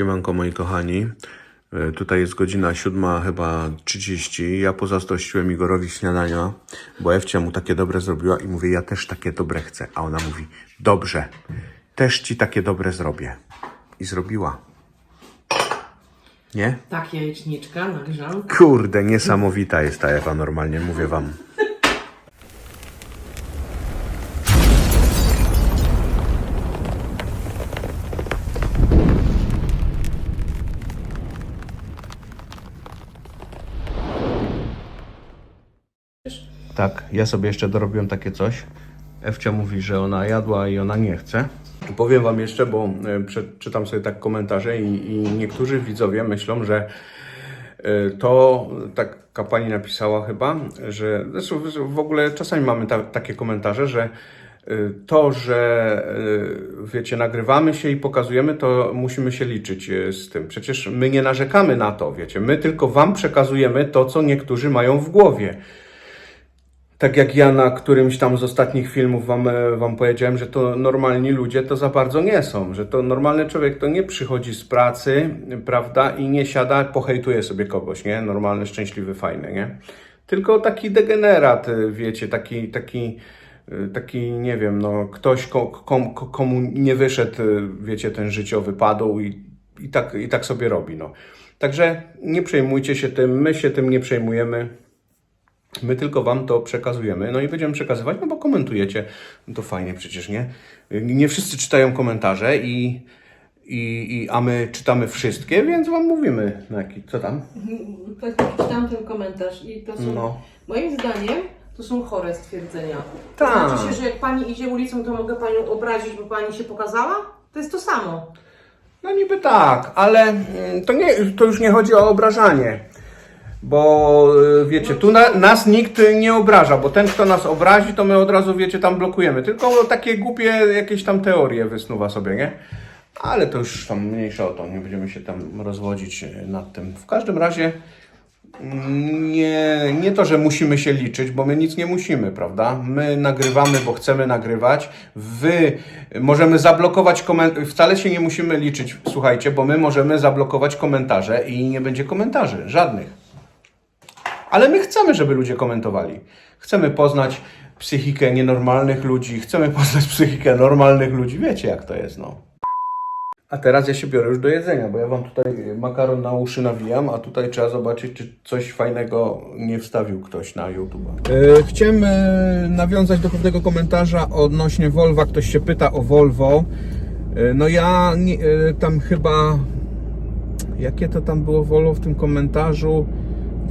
Siemanko moi kochani. E, Tutaj jest godzina siódma chyba 30. Ja pozazdrościłem Igorowi śniadania, bo Ewcia mu takie dobre zrobiła i mówię, ja też takie dobre chcę. A ona mówi, dobrze, też ci takie dobre zrobię. I zrobiła. Nie? Tak, jajeczniczka na. Kurde, niesamowita jest ta Ewa normalnie, mówię wam. Tak, ja sobie jeszcze dorobiłem takie coś. Ewcia mówi, że ona jadła i ona nie chce. Powiem Wam jeszcze, bo e, przeczytam sobie tak komentarze i, i niektórzy widzowie myślą, że e, to taka pani napisała chyba, że zresztą w ogóle czasami mamy ta, takie komentarze, że e, to, że wiecie, nagrywamy się i pokazujemy, to musimy się liczyć z tym. Przecież my nie narzekamy na to, wiecie, my tylko Wam przekazujemy to, co niektórzy mają w głowie. Tak jak ja na którymś tam z ostatnich filmów wam, e, wam powiedziałem, że to normalni ludzie to za bardzo nie są, że to normalny człowiek to nie przychodzi z pracy, prawda, i nie siada, pohejtuje sobie kogoś, nie? Normalny, szczęśliwy, fajny, nie? Tylko taki degenerat, e, wiecie, taki, taki, e, taki, nie wiem, no, ktoś, ko, kom, ko- komu nie wyszedł, wiecie, ten życiowy padł i, i, tak, i tak sobie robi, no. Także nie przejmujcie się tym, my się tym nie przejmujemy. My tylko Wam to przekazujemy, no i będziemy przekazywać, no bo komentujecie. No to fajnie przecież, nie? Nie wszyscy czytają komentarze i, i, i a my czytamy wszystkie, więc Wam mówimy. No jaki, co tam? Tak, czytałam ten komentarz i to są, No. moim zdaniem, to są chore stwierdzenia. Tak. To znaczy się, że jak pani idzie ulicą, to mogę panią obrazić, bo pani się pokazała? To jest to samo. No niby tak, ale mm, to, nie, to już nie chodzi o obrażanie. Bo y, wiecie, tu na, nas nikt nie obraża, bo ten, kto nas obrazi, to my od razu, wiecie, tam blokujemy. Tylko takie głupie jakieś tam teorie wysnuwa sobie, nie? Ale to już tam mniejsza o to, nie będziemy się tam rozwodzić y, nad tym. W każdym razie mm, nie, nie to, że musimy się liczyć, bo my nic nie musimy, prawda? My nagrywamy, bo chcemy nagrywać. Wy możemy zablokować komentarze. Wcale się nie musimy liczyć, słuchajcie, bo my możemy zablokować komentarze i nie będzie komentarzy, żadnych. Ale my chcemy, żeby ludzie komentowali. Chcemy poznać psychikę nienormalnych ludzi, chcemy poznać psychikę normalnych ludzi. Wiecie, jak to jest, no. A teraz ja się biorę już do jedzenia, bo ja wam tutaj makaron na uszy nawijam, a tutaj trzeba zobaczyć, czy coś fajnego nie wstawił ktoś na YouTube. chciałem e, nawiązać do pewnego komentarza odnośnie Volva. Ktoś się pyta o Volvo. E, no ja e, tam chyba... Jakie to tam było Volvo w tym komentarzu?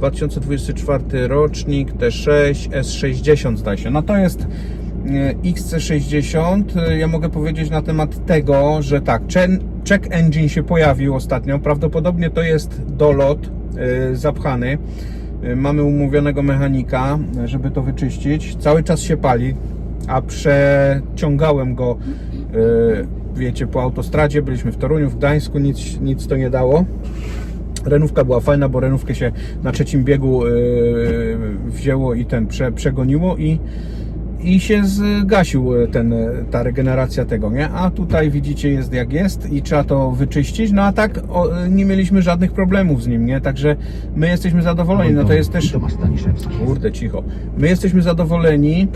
2024 rocznik, T6, S60 zdaje się. No to jest e, XC60. E, Ja mogę powiedzieć na temat tego, że tak, check engine się pojawił ostatnio. Prawdopodobnie to jest dolot e, zapchany. E, Mamy umówionego mechanika, e, żeby to wyczyścić. Cały czas się pali, a przeciągałem go, wiecie, po autostradzie. Byliśmy w Toruniu, w Gdańsku, nic, nic to nie dało. Renówka była fajna, bo renówkę się na trzecim biegu yy, wzięło i ten prze, przegoniło i, i się zgasił e, ten, e, ta regeneracja tego, nie? A tutaj widzicie jest jak jest i trzeba to wyczyścić, no a tak o, e, nie mieliśmy żadnych problemów z nim, nie? Także my jesteśmy zadowoleni, no to jest też... Kurde, cicho. My jesteśmy zadowoleni,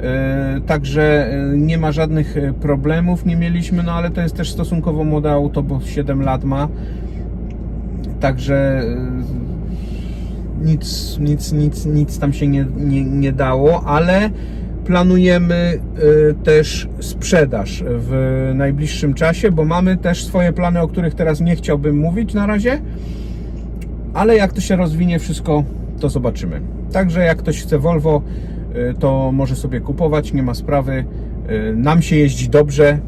e, także e, nie ma żadnych e, problemów, nie mieliśmy, no ale to jest też stosunkowo młode auto, bo 7 lat ma. Także e, nic, nic, nic, nic tam się nie, nie, nie dało, ale planujemy e, też sprzedaż w najbliższym czasie, bo mamy też swoje plany, o których teraz nie chciałbym mówić na razie ale jak to się rozwinie wszystko, to zobaczymy. Także jak ktoś chce Volvo, y, to może sobie kupować, nie ma sprawy. Y, Nam się jeździ dobrze.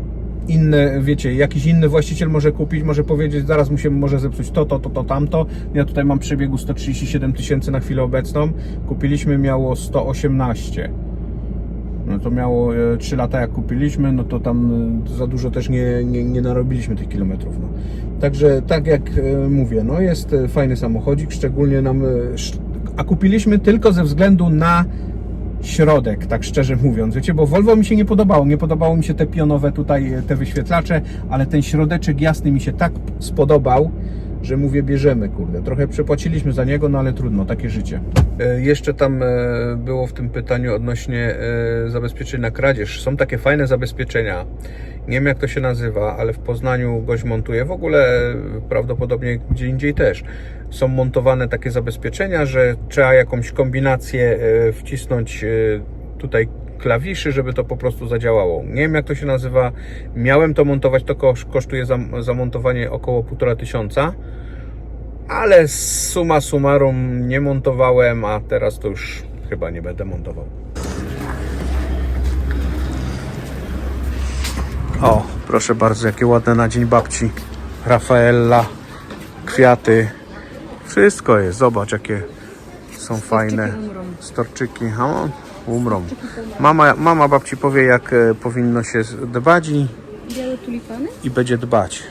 Inne, wiecie, jakiś inny właściciel może kupić, może powiedzieć, zaraz mu się może zepsuć to, to, to, to, tamto. Ja tutaj mam przebiegu 137 tysięcy na chwilę obecną. Kupiliśmy, miało 118. No to miało e, 3 lata jak kupiliśmy, no to tam e, za dużo też nie, nie, nie narobiliśmy tych kilometrów. No. Także tak jak e, mówię, no jest e, fajny samochodzik, szczególnie nam, e, a kupiliśmy tylko ze względu na środek, tak szczerze mówiąc, wiecie, bo Volvo mi się nie podobało, nie podobało mi się te pionowe tutaj, te wyświetlacze, ale ten środeczek jasny mi się tak spodobał, że mówię, bierzemy, kurde. Trochę przepłaciliśmy za niego, no ale trudno, takie życie. E, jeszcze tam e, było w tym pytaniu odnośnie e, zabezpieczeń na kradzież. Są takie fajne zabezpieczenia. Nie wiem jak to się nazywa, ale w Poznaniu gość montuje. W ogóle prawdopodobnie gdzie indziej też. Są montowane takie zabezpieczenia, że trzeba jakąś kombinację e, wcisnąć e, tutaj klawiszy, żeby to po prostu zadziałało. Nie wiem jak to się nazywa. Miałem to montować, to kosz- kosztuje zam- zamontowanie około 1,5 tysiąca. Ale suma summarum nie montowałem, a teraz to już chyba nie będę montował. O, proszę bardzo, jakie ładne na dzień babci. Rafaella, kwiaty. Wszystko jest, zobacz jakie są fajne. Storczyki, o, umrą. Mama, mama babci powie jak e, powinno się dbać i, Białe tulipany? i będzie dbać.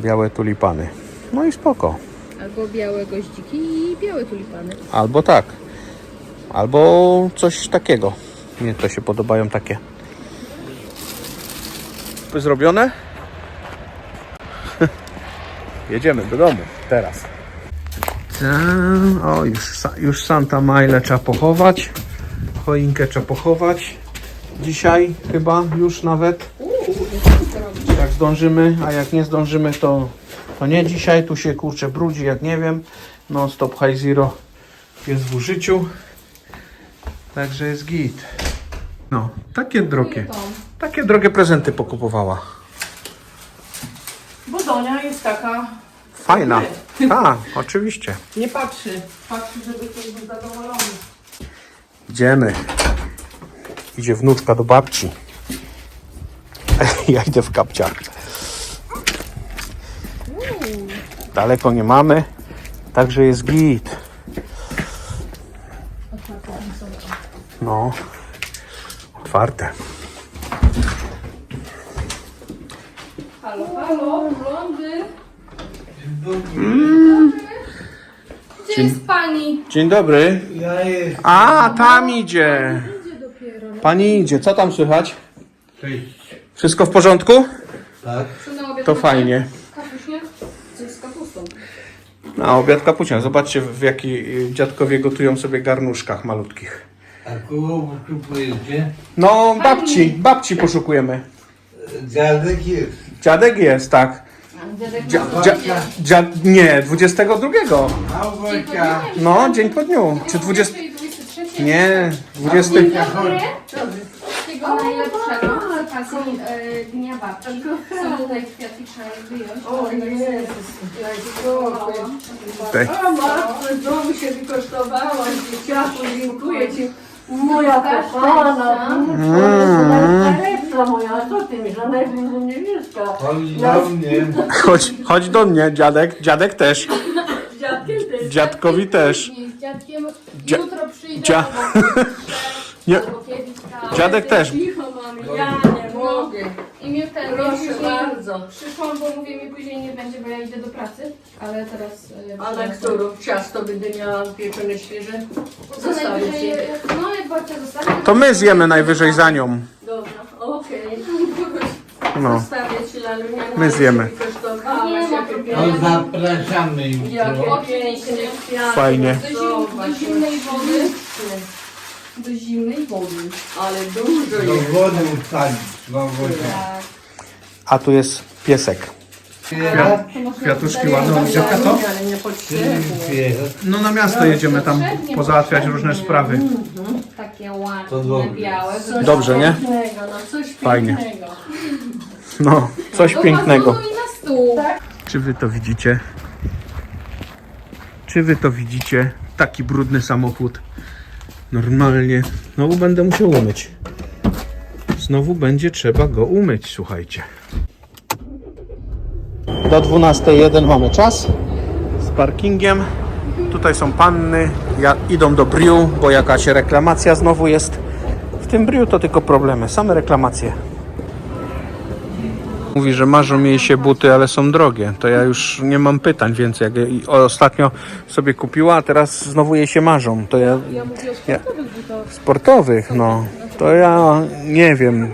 Białe tulipany. No i spoko. Albo białe goździki i białe tulipany. Albo tak. Albo coś takiego. Mnie to się podobają takie. Zrobione? Jedziemy do domu teraz. O, już, już Santa Maile trzeba pochować. Choinkę trzeba pochować. Dzisiaj chyba już nawet. Jak zdążymy, a jak nie zdążymy, to, to nie dzisiaj. Tu się kurczę brudzi, jak nie wiem. Non stop high zero jest w użyciu. Także jest git. No, takie drogie. Takie drogie prezenty pokupowała. Bo Donia jest taka, Fajna. Tak, oczywiście. nie patrzy. Patrzy, żeby ktoś był zadowolony. Idziemy. Idzie wnuczka do babci. Ja idę w kapciach. Daleko nie mamy, także jest git. No, otwarte. Halo, halo, blondy. Gdzie jest pani? Dzień dobry. Ja jest. A, tam idzie. Idzie dopiero. Pani idzie, co tam słychać? Cześć. Wszystko w porządku? Tak. Co na obiad To macie? fajnie. Kapuśnie? Coś z kapustą. Na obiad kapucia. Zobaczcie, w jaki y, dziadkowie gotują sobie garnuszkach malutkich. A kogo potrzebujecie? No, babci, babci poszukujemy. Dziadek jest. Dziadek jest, tak. Dziadek Dzia, dzia, dzia, nie, 22. Małgosia. No, dzień po dniu. Czy 20. 23? Nie, 20. Dzień dobry. Wszystkiego najlepszego z okazji e, Dnia Babci. Są tutaj kwiatki, trzeba je wyjąć. O Jezus, Tutaj. O matko, znowu się wykosztowałaś, dzieciaku, dziękuję Ci. Moja kochana, najlepsza moja, co Ty mi, że najbliżej niebieska. Chodź do mnie. Chodź, chodź do mnie, dziadek. Dziadek też. Dziadkiem też. Dziadkowi też. Z dziadkiem Dzia- jutro przyjdę. dzia- albo Nie, albo kiedyś tam. dziadek też. Cicho ja nie mogę. I mnie ten, Proszę później bardzo. przyszłam, bo mówię mi później nie będzie, bo ja idę do pracy, ale teraz... e, A na przyniosę. którą ciasto będę miała pieczone świeże? To Zostawię najwyżej, no jak babcia zostanie, To my zjemy najwyżej za nią. Dobra. No. My zjemy. No zapraszamy jutro. Fajnie. do, zim, do zimnej wody, do zimnej wody. Ale dużo Do jest. wody wsadzić. Małgosia. Tak. A tu jest piesek. Kwiatuszki ładne. Widziałka to? Ale nie potrzebnie. No na miasto jedziemy tam pozałatwiać różne sprawy. Takie To ładne, dobrze. białe. Coś Dobrze, nie? Pięknego, no coś Fajnie. pięknego. No, coś pięknego. i na stół. Czy wy to widzicie? Czy wy to widzicie? Taki brudny samochód. Normalnie. Znowu będę musiał umyć. Znowu będzie trzeba go umyć, słuchajcie. Do 12.01 mamy czas z parkingiem. Tutaj są panny, ja, idą do Briu, bo jakaś reklamacja znowu jest. W tym Briu to tylko problemy, same reklamacje. Mówi, że marzą jej się buty, ale są drogie. To ja już nie mam pytań więcej. Jak ostatnio sobie kupiła, a teraz znowu jej się marzą. To ja. Ja mówię o sportowych butach. Sportowych, no. To ja nie wiem.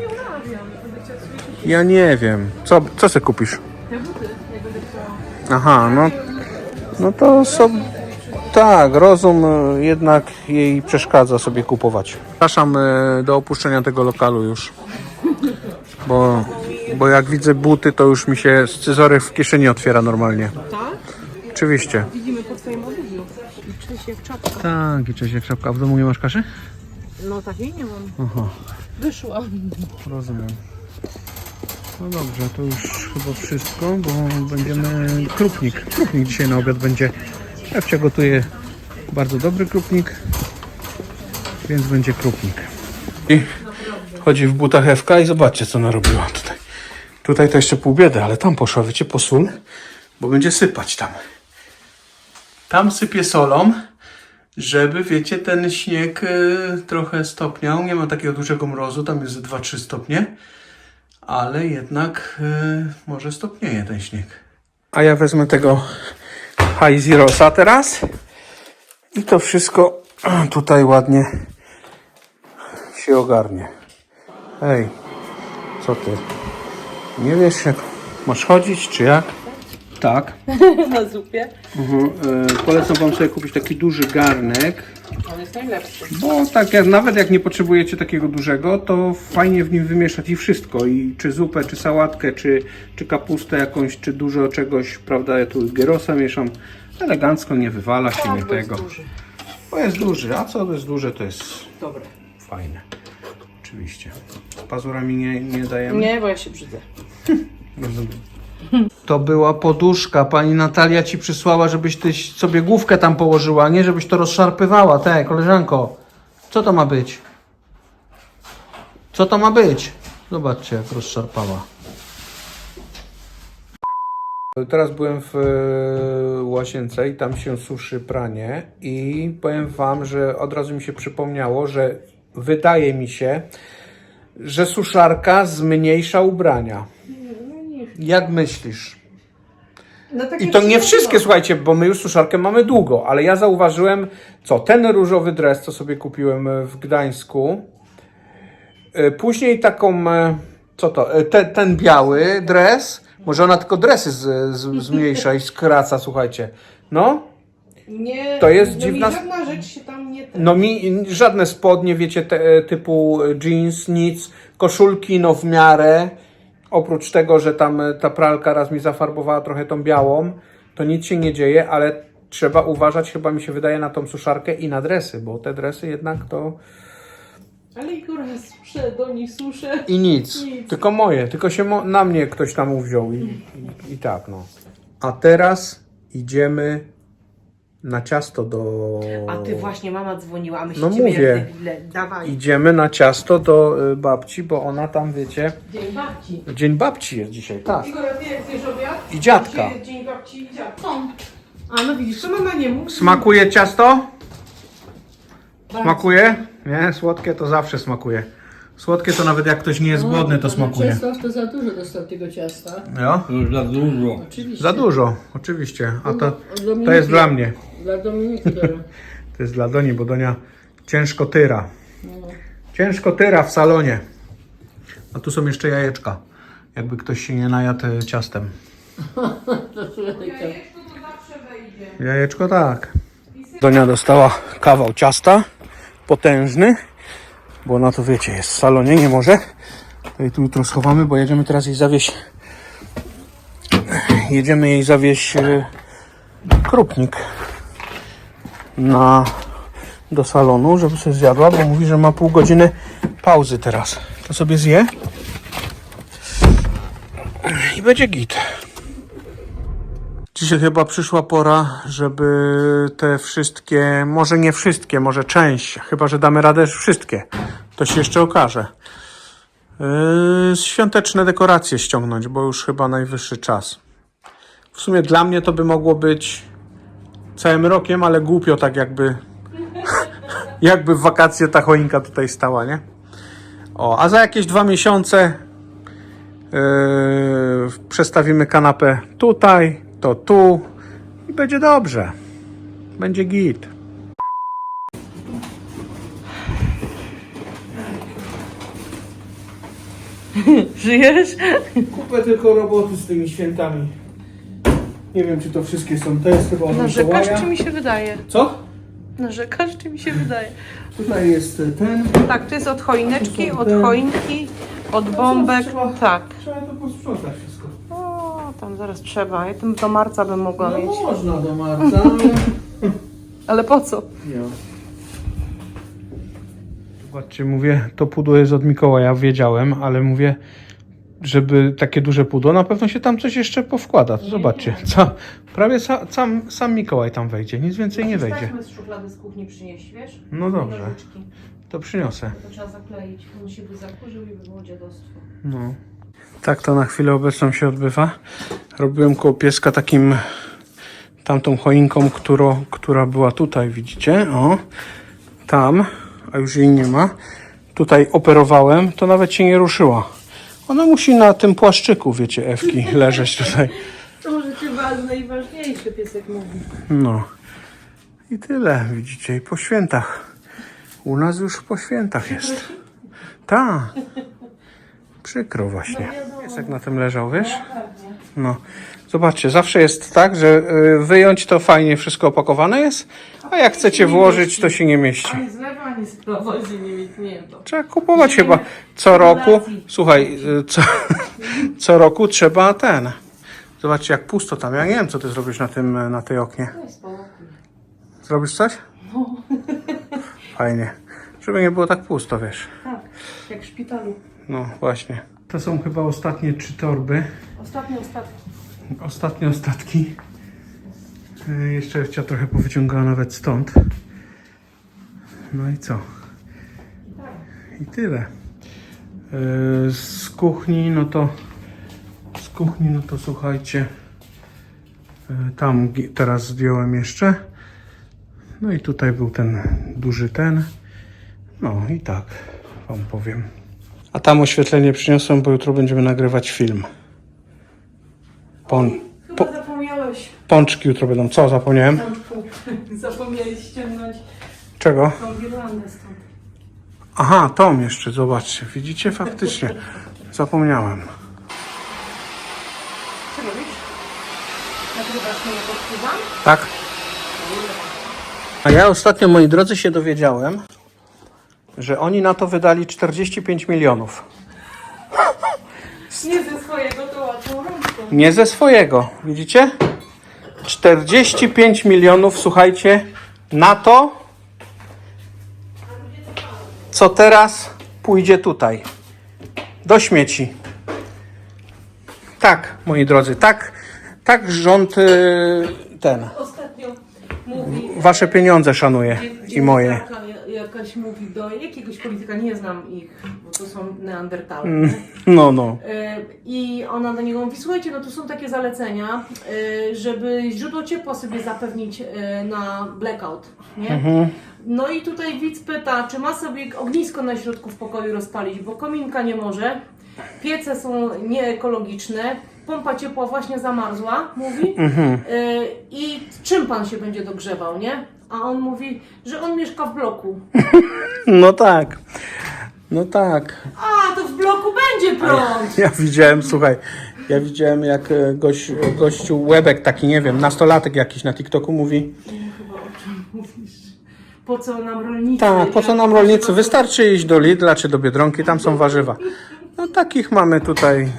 Ja nie wiem. Co, co sobie kupisz? Aha, no. No to są. Tak, rozum e, jednak jej przeszkadza sobie kupować. Zapraszam e, do opuszczenia tego lokalu już. Bo, bo jak widzę buty, to już mi się scyzoryk w kieszeni otwiera normalnie. Tak? Oczywiście. Widzimy po twoim obuwiu. I cześć jak czapka. Tak, i cześć jak szapka. A w domu nie masz kaszy? No takiej nie mam. Aha, Wyszła. rozumiem. No dobrze, to już chyba wszystko, bo będziemy... Krupnik. Krupnik dzisiaj na obiad będzie. Ewcia gotuje bardzo dobry krupnik, więc będzie krupnik. I chodzi w butach Ewka i zobaczcie co narobiła tutaj. Tutaj to jeszcze pół biedy, ale tam poszła, wiecie, po bo będzie sypać tam. Tam sypie solą, żeby, wiecie, ten śnieg y, trochę stopniał. Nie ma takiego dużego mrozu, tam jest 2-3 stopnie, ale jednak y, może stopnieje ten śnieg. A ja wezmę tego High Zerosa teraz i to wszystko tutaj ładnie się ogarnie. Ej, co ty? Nie wiesz jak masz chodzić, czy jak? Tak. Na zupie. Mhm, e, polecam Wam sobie kupić taki duży garnek, On jest najlepszy. bo tak jak, nawet jak nie potrzebujecie takiego dużego, to fajnie w nim wymieszać i wszystko, i czy zupę, czy sałatkę, czy, czy kapustę jakąś, czy dużo czegoś, prawda, ja tu gyrosa mieszam, elegancko, nie wywala się, nie bo jest tego. duży. Bo jest duży, a co jest duże, to jest Dobre. fajne. Oczywiście. Z pazurami nie, nie dajemy. Nie, bo ja się brzydzę. Rozumiem. To była poduszka. Pani Natalia ci przysłała, żebyś ty sobie główkę tam położyła, nie żebyś to rozszarpywała. Te, koleżanko. Co to ma być? Co to ma być? Zobaczcie, jak rozszarpała. Teraz byłem w e, łazience i tam się suszy pranie i powiem wam, że od razu mi się przypomniało, że wydaje mi się, że suszarka zmniejsza ubrania. Jak myślisz? I to nie wszystkie, słuchajcie, bo my już suszarkę mamy długo, ale ja zauważyłem, co, ten różowy dres, co sobie kupiłem e, w Gdańsku, e, później taką, e, co to, te, ten biały dres, może ona tylko dresy z, z, zmniejsza i skraca, słuchajcie. No, Nie, To jest no dziwna- Mi żadna rzecz się tam nie... no mi żadne spodnie, wiecie, te, typu jeans, nic, koszulki, no w miarę. Oprócz tego, że tam e, ta pralka raz mi zafarbowała trochę tą białą, to nic się nie dzieje, ale trzeba uważać, chyba mi się wydaje, na tą suszarkę i na dresy, bo te dresy jednak to Ale Igor suszę, do nich suszę. i nic, Nic. tylko moje, tylko się mo- na mnie ktoś tam uwziął i, i, i tak, no. A teraz idziemy na ciasto do... A ty właśnie, mama dzwoniła, a my No siedzimy mówię. jak debile. Dawaj. Idziemy na ciasto do y, babci, bo ona tam, wiecie, Dzień babci. Dzień babci jest dzisiaj, tak. Igor, a ty jak zjesz obiad? I dziadka. Dzień babci i dziadka. A no widzisz, to mama nie mówi. Smakuje ciasto? Smakuje? Nie, słodkie to zawsze smakuje. Słodkie to nawet jak ktoś nie jest głodny, to smakuje. Czesław to za dużo dostał tego ciasta. Jo? To już za dużo. Oczywiście. Za dużo, oczywiście. A to, Dominiki. to jest dla mnie. Dla Dominiki to... To jest dla Doni, bo Donia ciężko tyra. No. Ciężko tyra w salonie. A tu są jeszcze jajeczka. Jakby ktoś się nie najadł ciastem. To słuchaj, to... Jajeczko tak. Donia dostała kawał ciasta, potężny, bo ona to wiecie, jest w salonie, nie może. To jej tu jutro schowamy, bo jedziemy teraz jej zawieźć. Jedziemy jej zawieźć e, krupnik na, do salonu, żeby sobie zjadła, bo mówi, że ma pół godziny pauzy teraz. To sobie zje i będzie git. Dzisiaj chyba przyszła pora, żeby te wszystkie, może nie wszystkie, może część, chyba że damy radę wszystkie. To się jeszcze okaże. Yy, świąteczne dekoracje ściągnąć, bo już chyba najwyższy czas. W sumie dla mnie to by mogło być całym rokiem, ale głupio tak jakby jakby w wakacje ta choinka tutaj stała, nie? O, a za jakieś dwa miesiące przestawimy kanapę tutaj, to tu i będzie dobrze. Będzie git. Żyjesz? Kupę tylko roboty z tymi świętami. Nie wiem, czy to wszystkie są. To jest chyba od Narzekasz, Mikołaja. czy mi się wydaje? Co? Narzekasz, czy mi się wydaje? Tutaj jest ten. Tak, to jest od choineczki, są od choinki, od bombek. trzeba- Tak. Trzeba to posprzątać wszystko. O, tam zaraz trzeba. Ja tym do marca bym mogła No mieć. można do marca, ale... Ale po co? Nie. Zobaczcie, mówię, to pudło jest od Mikołaja, wiedziałem, ale mówię, żeby takie duże pudło, na pewno się tam coś jeszcze powkłada. To zobaczcie, ca, prawie sa, sam, sam Mikołaj tam wejdzie, nic więcej nie wejdzie. z szuflady z kuchni przynieść, wiesz? No dobrze, to przyniosę. To trzeba zakleić, on się by zakurzył i by było dziadostwo. No. Tak to na chwilę obecną się odbywa. Robiłem koło pieska takim tamtą choinką, którą, która była tutaj, widzicie? O, tam, a już jej nie ma. Tutaj operowałem, to nawet się nie ruszyła. Ona musi na tym płaszczyku, wiecie, Ewki, leżeć tutaj. To może i ważniejsze, piesek mówi. No. I tyle, widzicie, i po świętach. U nas już po świętach jest. Tak. Przykro właśnie. Piesek na tym leżał, wiesz? No. Zobaczcie, zawsze jest tak, że y, wyjąć to fajnie wszystko opakowane jest, a jak chcecie włożyć, to się nie mieści. Ani z lewa, ani z prawa się nie nie to. Trzeba kupować chyba co roku. Słuchaj, y, co, co roku trzeba ten. Zobaczcie, jak pusto tam. Ja nie wiem, co ty zrobisz na tym, na tej oknie. Zrobisz coś? Fajnie. Żeby nie było tak pusto, wiesz. Tak, jak w szpitalu. No właśnie. To są chyba ostatnie trzy torby. Ostatnie, ostatnie. Ostatnie ostatki. E, Jeszcze Ewcia trochę powyciągała nawet stąd. No i co? I tyle. E, Z kuchni, no to z kuchni, no to słuchajcie. e, Tam teraz zdjąłem jeszcze. No i tutaj był ten duży ten. No i tak wam powiem. A tam oświetlenie przyniosłem, bo jutro będziemy nagrywać film. Pon. Pączki jutro będą. Co zapomniałem? Zapomniałeś ściągnąć Czego? tą girlandę stąd. Aha, Tom jeszcze, zobaczcie. Widzicie, faktycznie. Zapomniałem. Co robisz? Nagrywasz mnie? Tak? A ja ostatnio, moi drodzy, się dowiedziałem, że oni na to wydali 45 milionów. Nie ze swojego, to łatwą rączką. Nie ze swojego, widzicie? 45 milionów, słuchajcie, na to, co teraz pójdzie tutaj. Do śmieci. Tak, moi drodzy, tak, tak rząd y, ten, wasze pieniądze szanuje i moje. Jakaś mówi do jakiegoś polityka, nie znam ich, bo to są neandertale. Mm. No, no. E, I ona do niego mówi, słuchajcie, no tu są takie zalecenia, e, żeby źródło ciepła sobie zapewnić e, na blackout, nie? Mhm. No i tutaj widz pyta, czy ma sobie ognisko na środku w pokoju rozpalić, bo kominka nie może, piece są nieekologiczne, pompa ciepła właśnie zamarzła, mówi, Mhm. e, i czym pan się będzie dogrzewał, nie? A on mówi, że on mieszka w bloku. No tak. No tak. A, to w bloku będzie prąd! Ja widziałem, słuchaj, ja widziałem jak e, gość, gościu Łebek, taki nie wiem, nastolatek jakiś na TikToku mówi, Chyba o czym mówisz. Po co nam rolnicy? tak, po co nam Jak- rolnicy, wystarczy iść do Lidla czy do Biedronki, tam są warzywa. No takich mamy tutaj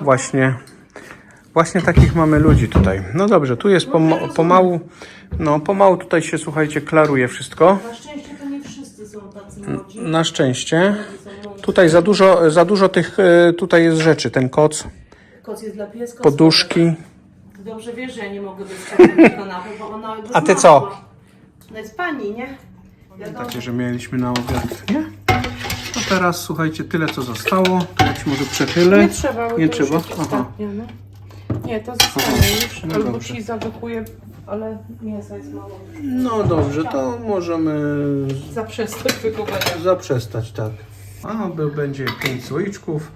właśnie, właśnie takich mamy ludzi tutaj. No dobrze, tu jest poma- pomału, no pomału tutaj się, słuchajcie, klaruje wszystko, Na szczęście to nie wszyscy są tacy młodzi. na szczęście. Tutaj za dużo, za dużo tych, e, tutaj jest rzeczy, ten koc, Koc jest dla pieska. poduszki. Dobrze wiesz, że ja nie mogę być na kanapy, bo ona A ty co? No jest pani, nie? Wiadomo. Takie, że mieliśmy na obiad, nie? No teraz słuchajcie, tyle co zostało. To ja ci może przechylę. Nie trzeba, bo Nie to trzeba? Już jest Aha. ostatnie, no. Nie, to zostanie już. No Albo dobrze. ci zadokuję, ale mięsa jest mało. No dobrze, to możemy Zaprzestać wykupowania. zaprzestać, tak. A, by będzie 5 słoiczków,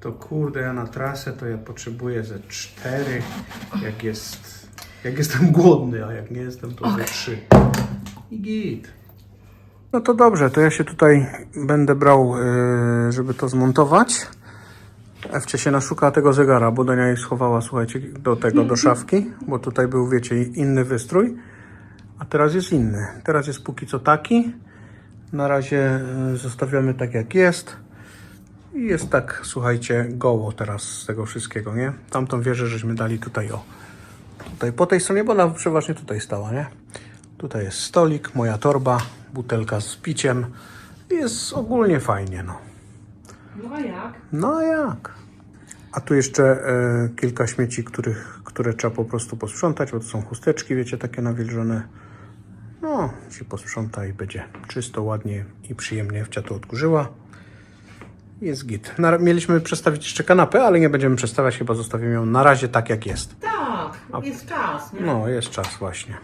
to kurde, ja na trasę to ja potrzebuję ze 4, jak jest, jak jestem głodny, a jak nie jestem, to ze 3. I git. No to dobrze, to ja się tutaj będę brał, yy, żeby to zmontować. Ewcia się naszuka tego zegara, bo Dania jej schowała, słuchajcie, do tego, do szafki, bo tutaj był, wiecie, inny wystrój, a teraz jest inny. Teraz jest póki co taki. Na razie y, zostawiamy tak jak jest. I jest tak, słuchajcie, goło teraz z tego wszystkiego, nie? Tamtą wieżę żeśmy dali tutaj, o. Tutaj po tej stronie, bo ona przeważnie tutaj stała, nie? Tutaj jest stolik, moja torba, butelka z piciem. Jest ogólnie fajnie, no. No a jak? No a jak? A tu jeszcze e, kilka śmieci, których, które trzeba po prostu posprzątać, bo to są chusteczki, wiecie, takie nawilżone. No, się posprząta i będzie czysto, ładnie i przyjemnie. Wcia to odkurzyła. Jest git. Na, mieliśmy przestawić jeszcze kanapę, ale nie będziemy przestawiać, chyba zostawimy ją na razie tak jak jest. Tak, jest czas, nie? No, jest czas właśnie.